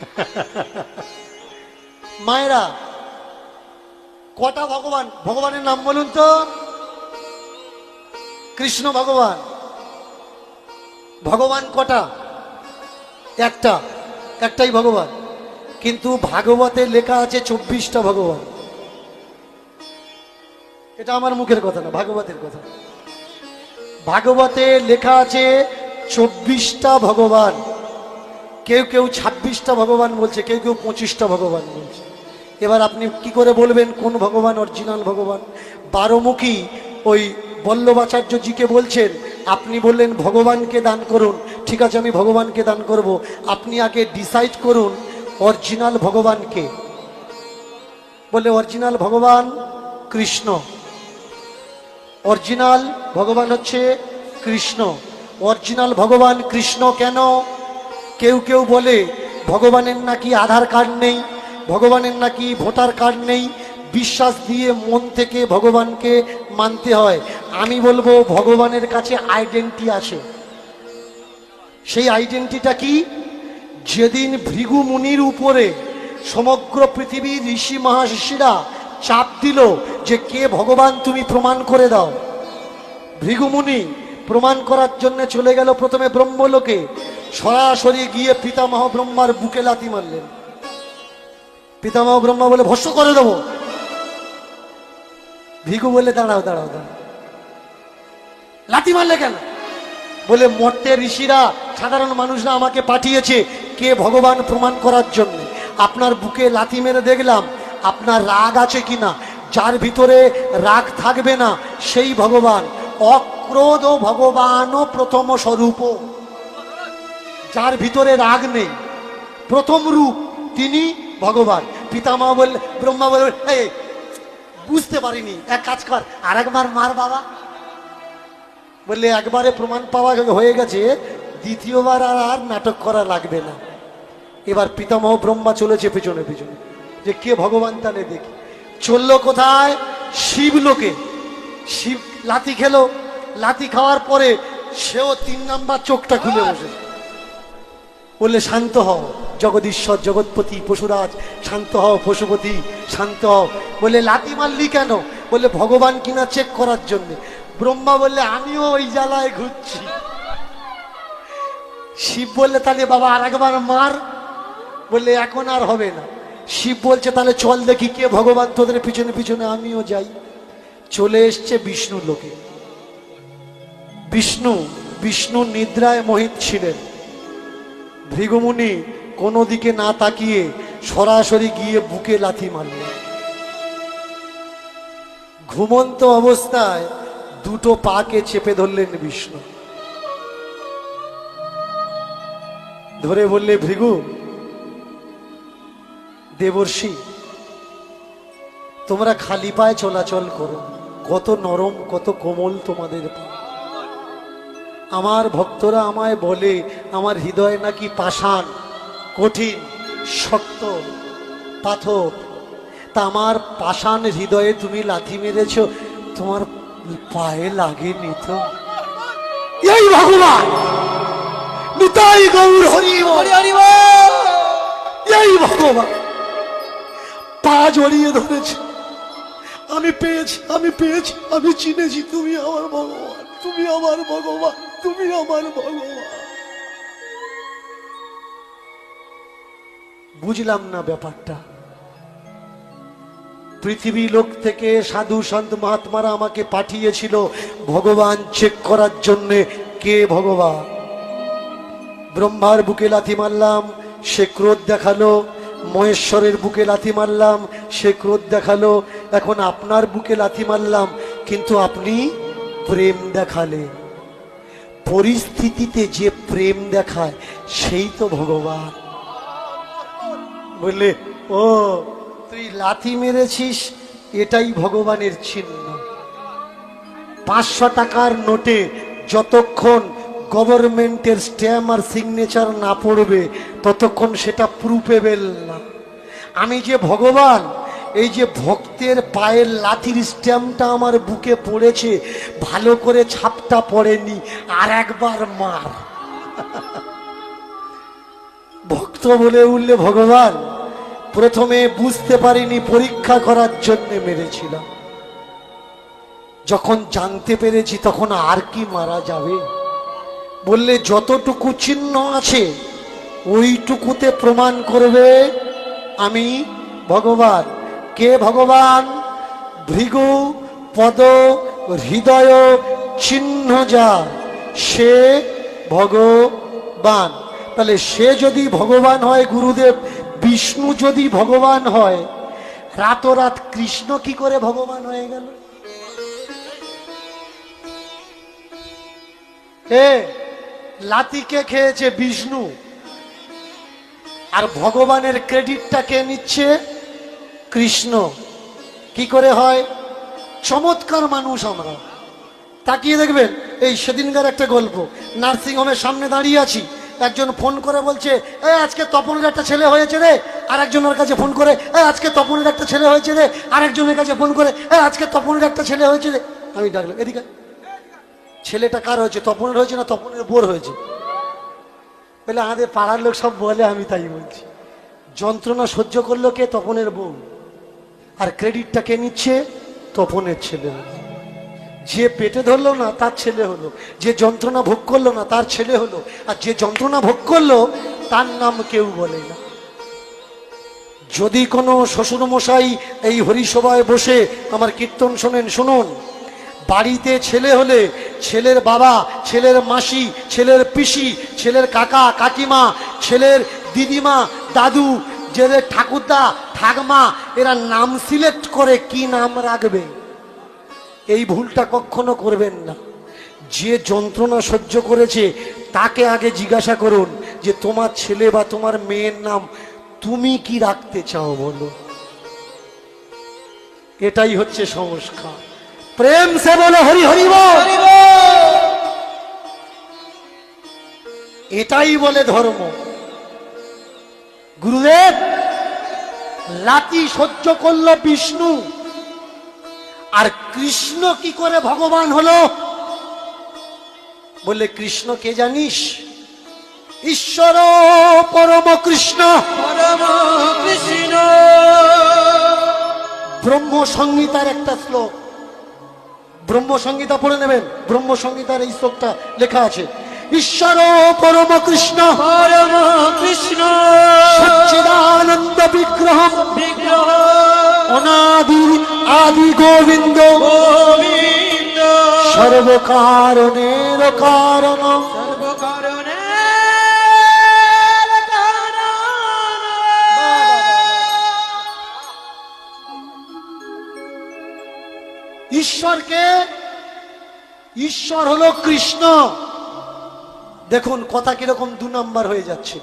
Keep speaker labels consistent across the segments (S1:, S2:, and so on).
S1: মায়েরা, কটা ভগবান? ভগবানের নাম বলুন তো। কৃষ্ণ ভগবান। ভগবান কটা? একটা, একটাই ভগবান। কিন্তু ভাগবতে লেখা আছে চব্বিশটা ভগবান। এটা আমার মুখের কথা না, ভাগবতের কথা। ভাগবতে লেখা আছে চব্বিশটা ভগবান। কেউ কেউ ছাব্বিশটা ভগবান বলছে, কেউ কেউ পঁচিশটা ভগবান বলছে। এবার আপনি কি করে বলবেন, কোন ভগবান অরিজিনাল ভগবান? বারোমুখী ওই বল্লভাচার্যজিকে বলছেন, আপনি বললেন, ভগবানকে দান করুন। ঠিক আছে, আমি ভগবানকে দান করব। আপনি আগে ডিসাইড করুন, অরিজিনাল ভগবানকে। বলে অরিজিনাল ভগবান কৃষ্ণ। অরিজিনাল ভগবান হচ্ছে কৃষ্ণ। অরিজিনাল ভগবান কৃষ্ণ কেন? কেউ কেউ বলে, ভগবানের নাকি আধার কার্ড নেই, ভগবানের নাকি ভোটার কার্ড নেই। বিশ্বাস দিয়ে মন থেকে ভগবানকে মানতে হয়। আমি বলব, ভগবানের কাছে আইডেন্টি আছে। সেই আইডেন্টিটা কি? যেদিন ভৃগু মুনির উপরে সমগ্র পৃথিবীর ঋষি মহাশিরা চাপ দিল যে কে ভগবান তুমি প্রমাণ করে দাও। ভৃগুমুনি প্রমাণ করার জন্য চলে গেল প্রথমে ব্রহ্মলোকে। সরাসরি গিয়ে পিতামহ ব্রহ্মার বুকে লাথি মারলেন। পিতামহ ব্রহ্মা বলে ভস্য করে দেবো। ভিগু বলে দাঁড়াও দাঁড়াও দাঁড়াও। লাথি মারলে কেন? বলে মর্তের ঋষিরা, সাধারণ মানুষরা আমাকে পাঠিয়েছে কে ভগবান প্রমাণ করার জন্য। আপনার বুকে লাথি মেরে দেখলাম, আপনার রাগ আছে কিনা? যার ভিতরে রাগ থাকবে না, সেই ভগবান। অক্রোধ ভগবানও প্রথম স্বরূপ যার ভিতরে রাগ নেই। প্রথম রূপ তিনি ভগবান। পিতামা বললে, ব্রহ্মা বলে বুঝতে পারিনি। এক কাজ কর আর একবার মার বাবা। বললে, একবারে প্রমাণ পাওয়া হয়ে গেছে, দ্বিতীয়বার আর আর নাটক করা লাগবে না। এবার পিতামহ, ব্রহ্মা চলেছে পেছনে পেছনে। যে কে ভগবান তাহলে দেখি। চলল কোথায়? শিবলোকে শিব লাথি খেলো। লাথি খাওয়ার পরে সেও তিন নাম্বার চোখটা খুলে বসে বললে, শান্ত হও, জগদীশ্বর, জগৎপতি, পশুরাজ, শান্ত হও, পশুপতি, শান্ত হও। বললে, লাথি মারলি কেন? বললে, ভগবান কিনা চেক করার জন্য। ব্রহ্মা বললে, আমিও ওই জ্বালায় ঘুরছি। শিব বললে, তাহলে বাবা আর একবার মার। বললে, এখন আর হবে না। শিব বলছে, তাহলে চল দেখি কে ভগবান তোদের পিছনে পিছনে, আমিও যাই। চলে এসছে বিষ্ণু লোকে। বিষ্ণু বিষ্ণু নিদ্রায় মোহিত ছিলেন। ভৃগুমুনি, কোনো দিকে না তাকিয়ে সরাসরি গিয়ে বুকে লাথি মারলেন ঘুমন্ত অবস্থায় দুটো পাকে চেপে ধরলেন বিষ্ণু। ধরে বললে, ভৃগু, দেবর্ষি, তোমরা খালি পায়ে চলাচল করো। কত নরম, কত কোমল তোমাদের পা। আমার ভক্তরা আমায় বলে আমার হৃদয় নাকি পাষাণ কঠিন শক্ত পাথর। তা আমার পাষাণ হৃদয়ে তুমি লাথি মেরেছ তোমার পায়ে লাগেনি তো? এই ভগবান! নিতাই গৌর হরি হরি হরি এই ভগবান! পা জড়িয়ে ধরেছে। আমি পেয়েছি আমি পেয়েছি আমি চিনেছি তুমি আমার ভগবান তুমি আমার ভগবান। তুমি আমার ভগবান। বুঝলাম না ব্যাপারটা। পৃথিবী লোক থেকে সাধু সন্ত মহাত্মারা আমাকে পাঠিয়েছিল, ভগবান চেক করার জন্যে। কে ভগবান? ব্রহ্মার বুকে লাথি মারলাম, সে ক্রোধ দেখাল। মহেশ্বরের বুকে লাথি মারলাম, সে ক্রোধ দেখাল। এখন আপনার বুকে লাথি মারলাম, কিন্তু আপনি প্রেম দেখালে পরিস্থিতিতে যে প্রেম দেখায়, সেই তো ভগবান। বললে, ও, তুই লাথি মেরেছিস, এটাই ভগবানের চিহ্ন। পাঁচশো টাকার নোটে যতক্ষণ গভর্নমেন্টের স্ট্যাম্প আর সিগনেচার না পড়বে, ততক্ষণ সেটা প্রুফেবেল না। আমি যে ভগবান এই যে ভক্তের পায়ের লাথির স্ট্যাম্পটা আমার বুকে পড়েছে, ভালো করে ছাপটা পড়েনি, আর একবার মার। ভক্ত বলে উঠলে, ভগবান, প্রথমে বুঝতে পারিনি পরীক্ষা করার জন্য মেরেছিলাম। যখন জানতে পেরেছি তখন আর কি মারা যাবে? বললে, যতটুকু চিহ্ন আছে, ওইটুকুতে প্রমাণ করবে আমি ভগবান। কে ভগবান? ভৃগু, পদ, হৃদয়, চিহ্ন যা, সে ভগবান। তাহলে সে যদি ভগবান হয়, গুরুদেব, বিষ্ণু যদি ভগবান হয়, রাতরাত কৃষ্ণ কি করে ভগবান হয়ে গেল? লাতিকে খেয়েছে বিষ্ণু? আর ভগবানের ক্রেডিটটা কে নিচ্ছে? কৃষ্ণ। কি করে হয়? চমৎকার মানুষ আমরা। তাকিয়ে দেখবেন, এই সেদিনকার একটা গল্প। নার্সিং হোমের সামনে দাঁড়িয়ে আছি। একজন ফোন করে বলছে, এ, আজকে তপনের একটা ছেলে হয়েছে রে। আর একজনের কাছে ফোন করে, এ, আজকে তপনের একটা ছেলে হয়েছে রে। আর একজনের কাছে ফোন করে, এ, আজকে তপনের একটা ছেলে হয়েছে রে। আমি ডাকলাম, এদিকে ছেলেটা কার হয়েছে? তপনের হয়েছে না তপনের বোর হয়েছে? বলে, আমাদের পাড়ার লোক সব বলে আমি তাই বলছি। যন্ত্রণা সহ্য করল কে তপনের বউ? আর ক্রেডিটটা কে নিচ্ছে তপনের ছেলে যে পেটে ধরলো না, তার ছেলে হলো। যে যন্ত্রণা ভোগ করল না, তার ছেলে হলো। আর যে যন্ত্রণা ভোগ করল, তার নাম কেউ বলে না। যদি কোনো শ্বশুরমশাই এই হরিসভায় বসে আমার কীর্তন শোনেন, শুনুন। বাড়িতে ছেলে হলে ছেলের বাবা, ছেলের মাসি, ছেলের পিসি, ছেলের কাকা, কাকিমা, ছেলের দিদিমা, দাদু ছেলের ঠাকুরদা ঠাকমা এরা নাম সিলেক্ট করে কি নাম রাখবে? এই ভুলটা কখনো করবেন না। যে যন্ত্রণা সহ্য করেছে তাকে আগে জিজ্ঞাসা করুন যে তোমার ছেলে বা তোমার মেয়ের নাম তুমি কি রাখতে চাও বলো? এটাই হচ্ছে সংস্কার। প্রেম সে বলো হরি হরি এটাই বলে ধর্ম। গুরুদেব লাতি সহ্য করল বিষ্ণু। আর কৃষ্ণ কি করে ভগবান হলো? বলে কৃষ্ণ কে জানিস? ঈশ্বর পরম কৃষ্ণ।
S2: পরম কৃষ্ণ।
S1: ব্রহ্ম সংহিতার একটা শ্লোক। ব্রহ্ম সংহিতা পড়ে নেবেন। ব্রহ্ম সংহিতার এই শ্লোকটা লেখা আছে। ঈশ্বর পরম কৃষ্ণ
S2: পরম কৃষ্ণ
S1: সচ্চিদানন্দ বিগ্রহ
S2: বিগ্রহ।
S1: অনাদি আদি গোবিন্দ।
S2: গোবিন্দ।
S1: সর্বকারণের কারণ
S2: সর্বকারণের কারণ।
S1: ঈশ্বরকে ঈশ্বর হলো কৃষ্ণ। দেখুন, কথা কীরকম দু নম্বর হয়ে যাচ্ছে।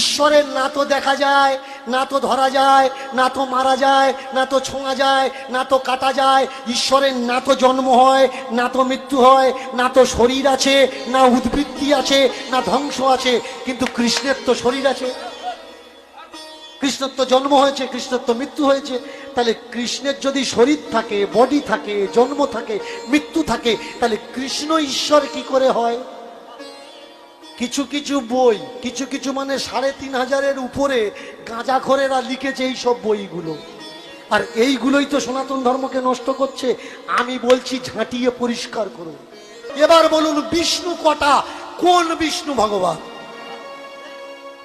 S1: ঈশ্বরের না তো দেখা যায়, না তো ধরা যায়, না তো মারা যায়, না তো ছোঁয়া যায়, না তো কাটা যায়। ঈশ্বরের না তো জন্ম হয়, না তো মৃত্যু হয়, না তো শরীর আছে, না উদ্বৃত্তি আছে, না ধ্বংস আছে, কিন্তু কৃষ্ণের তো শরীর আছে। কৃষ্ণর তো জন্ম হয়েছে, কৃষ্ণর তো মৃত্যু হয়েছে। তাহলে কৃষ্ণের যদি শরীর থাকে বডি থাকে, জন্ম থাকে, মৃত্যু থাকে, তাহলে কৃষ্ণ ঈশ্বর কি করে হয়? কিছু কিছু বই, কিছু কিছু মানে সাড়ে তিন হাজারের উপরে গাঁজাখরেরা লিখেছে এই সব বইগুলো। আর এইগুলোই তো সনাতন ধর্মকে নষ্ট করছে। আমি বলছি ঝাঁটিয়ে পরিষ্কার করুন। এবার বলুন বিষ্ণু কটা? কোন বিষ্ণু ভগবান?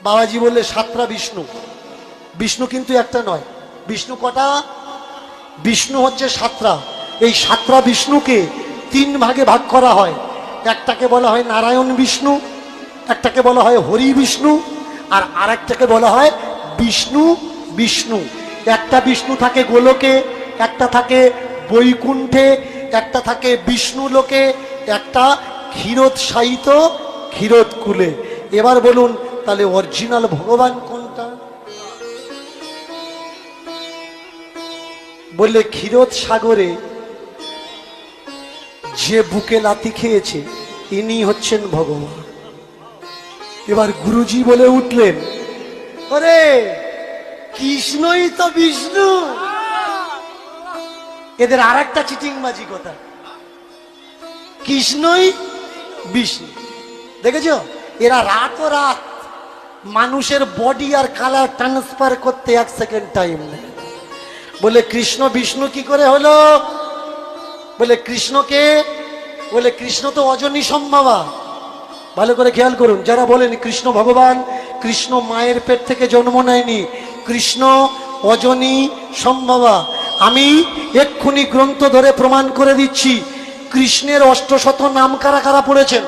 S1: বাবাজি বললে সাতটা বিষ্ণু। বিষ্ণু কিন্তু একটা নয়। বিষ্ণু কটা? বিষ্ণু হচ্ছে সাতটা। এই সাতটা বিষ্ণুকে তিন ভাগে ভাগ করা হয়। একটাকে বলা হয় নারায়ণ বিষ্ণু একটাকে বলা হয় হরি বিষ্ণু, আর আরেকটাকে বলা হয় বিষ্ণু বিষ্ণু। একটা বিষ্ণু থাকে গোলকে, একটা থাকে বৈকুণ্ঠে, একটা থাকে বিষ্ণু লোকে, একটা ক্ষীরোৎসাহিত ক্ষীরোদ কুলে। এবার বলুন, তাহলে অরিজিনাল ভগবান কোনটা? বললে ক্ষীরোদ সাগরে যে বুকে লাথি খেয়েছে, ইনি হচ্ছেন ভগবান। এবার গুরুজি বলে উঠলেন ওরে কৃষ্ণই তো বিষ্ণু। এদের আর একটা চিটিংবাজি কথা। কৃষ্ণই বিষ্ণু। দেখেছ? এরা রাত ও রাত মানুষের বডি আর কালার ট্রান্সফার করতে এক সেকেন্ড টাইম নেই বলে, কৃষ্ণ বিষ্ণু কি করে হলো? বলে, কৃষ্ণকে, বলে, কৃষ্ণ তো অজনী সম্ভাবা। ভালো করে খেয়াল করুন, যারা বলেন কৃষ্ণ ভগবান, কৃষ্ণ মায়ের পেট থেকে জন্ম নেয়নি, কৃষ্ণ অজনী সম্ভবা, আমি এক্ষুনি গ্রন্থ ধরে প্রমাণ করে দিচ্ছি, কৃষ্ণের অষ্টশত নাম কারা কারা পড়েছেন?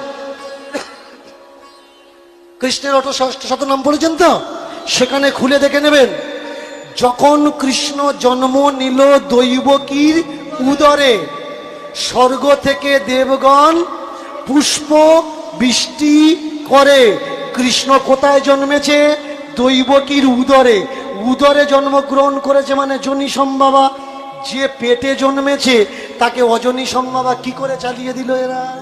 S1: কৃষ্ণের অষ্টশত নাম পড়েছেন তো? সেখানে খুলে দেখে নেবেন, যখন কৃষ্ণ জন্ম নিল দৈবকীর উদরে, স্বর্গ থেকে দেবগণ পুষ্প বৃষ্টি করে। কৃষ্ণ কোথায় জন্মেছে? দৈবকীর উদরে। উদরে জন্মগ্রহণ করেছে মানে জনি সম্বাবা যে পেটে জন্মেছে, তাকে অজনী সম্বাবা কি করে চালিয়ে দিল এরা?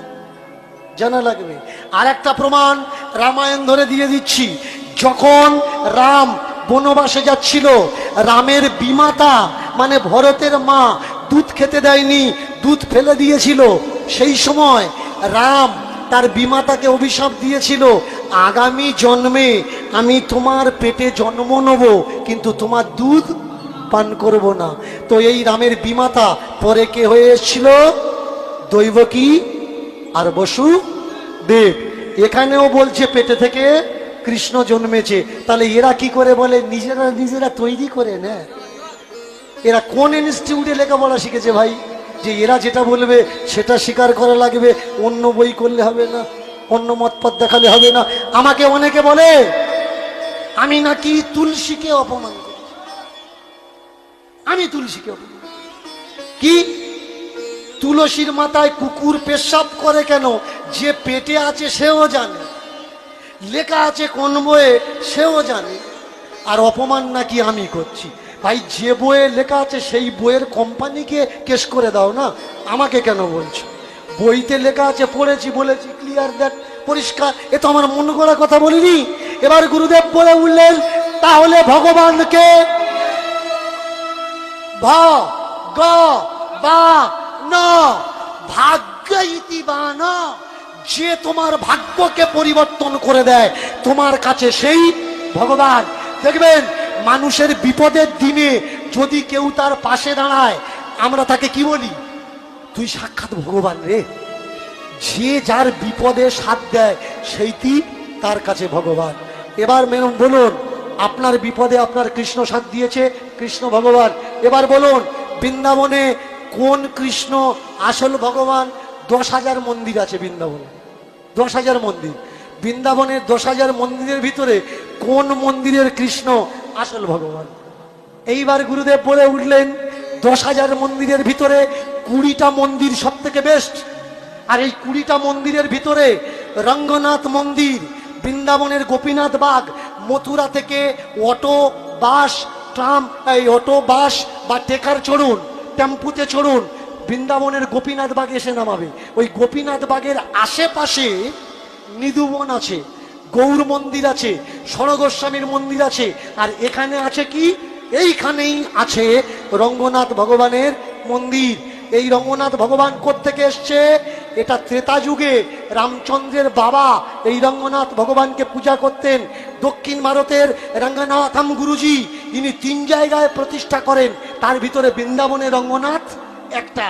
S1: জানা লাগবে। আর একটা প্রমাণ রামায়ণ ধরে দিয়ে দিচ্ছি। যখন রাম বনবাসে যাচ্ছিল, রামের বিমাতা মানে ভরতের মা, দুধ খেতে দেয়নি, দুধ ফেলে দিয়েছিল, সেই সময় রাম তার বিমাতাকে অভিশাপ দিয়েছিল, আগামী জন্মে আমি তোমার পেটে জন্ম নেব, কিন্তু তোমার দুধ পান করব না। তো এই রামের বিমাতা পরে কে হয়ে এসেছিল? দৈবকী আর বসু দেব। এখানেও বলছে, পেটে থেকে কৃষ্ণ জন্মেছে। তাহলে এরা কি করে বলে? নিজেরা নিজেরা তৈরি করে, না? এরা কোন ইনস্টিটিউটে লেখাপড়া শিখেছে ভাই? যে এরা যেটা বলবে, সেটা স্বীকার করা লাগবে। অন্য বই করলে হবে না, অন্য মতপথ দেখালে হবে না। আমাকে অনেকে বলে, আমি নাকি তুলসীকে অপমান করি। আমি তুলসীকে অপমান। কি? তুলসীর মাথায় কুকুর পেশাব করে কেন? যে পেটে আছে সেও জানে। লেখা আছে কোন বইয়ে, সেও জানে। আর অপমান নাকি আমি করছি। ভাই, যে বইয়ে লেখা আছে, সেই বইয়ের কোম্পানিকে কেস করে দাও না। আমাকে কেন বলছো? বইতে লেখা আছে, পড়েছি, বলেছি ক্লিয়ার দ্যাট পরিষ্কার। এ তো আমার মন করা কথা বলিনি। এবার গুরুদেব বলে উঠলেন, তাহলে ভগবানকে ভ, গ, বা, ন, ভাগ্য যে তোমার ভাগ্যকে পরিবর্তন করে দেয়, তোমার কাছে সেই ভগবান। দেখবেন মানুষের বিপদের দিনে যদি কেউ তার পাশে দাঁড়ায়, আমরা তাকে কি বলি? তুই সাক্ষাৎ ভগবান রে। যে যার বিপদে সাথ দেয়, সেইটি তার কাছে ভগবান। এবার মেনম বলুন, আপনার বিপদে আপনার কৃষ্ণ সাথ দিয়েছে? কৃষ্ণ ভগবান, এবার বলুন, বৃন্দাবনে কোন কৃষ্ণ আসল ভগবান? দশ হাজার মন্দির আছে বৃন্দাবনে। দশ হাজার মন্দির। বৃন্দাবনের দশ হাজার মন্দিরের ভিতরে কোন মন্দিরের কৃষ্ণ আসল ভগবান। এইবার গুরুদেব বলে উঠলেন, দশ হাজার মন্দিরের ভিতরে কুড়িটা মন্দির সব থেকে বেস্ট আর এই কুড়িটা মন্দিরের ভিতরে রঙ্গনাথ মন্দির, বৃন্দাবনের গোপীনাথ বাগ, মথুরা থেকে অটো, বাস, ট্রাম, এই অটো, বাস বা টেকার চড়ুন, টেম্পুতে চড়ুন, বৃন্দাবনের গোপীনাথ বাগ এসে নামাবে। ওই গোপীনাথ বাগের আশেপাশে নিদুবন আছে, গৌর মন্দির আছে স্বরগোস্বামীর মন্দির আছে। আর এখানে আছে কি? এইখানেই আছে রঙ্গনাথ ভগবানের মন্দির। এই রঙ্গনাথ ভগবান থেকে এসছে? এটা ত্রেতা যুগে রামচন্দ্রের বাবা এই রঙ্গনাথ ভগবানকে পূজা করতেন। দক্ষিণ ভারতের রঙ্গনাথম গুরুজি, ইনি তিন জায়গায় প্রতিষ্ঠা করেন। তার ভিতরে বৃন্দাবনের রঙ্গনাথ একটা।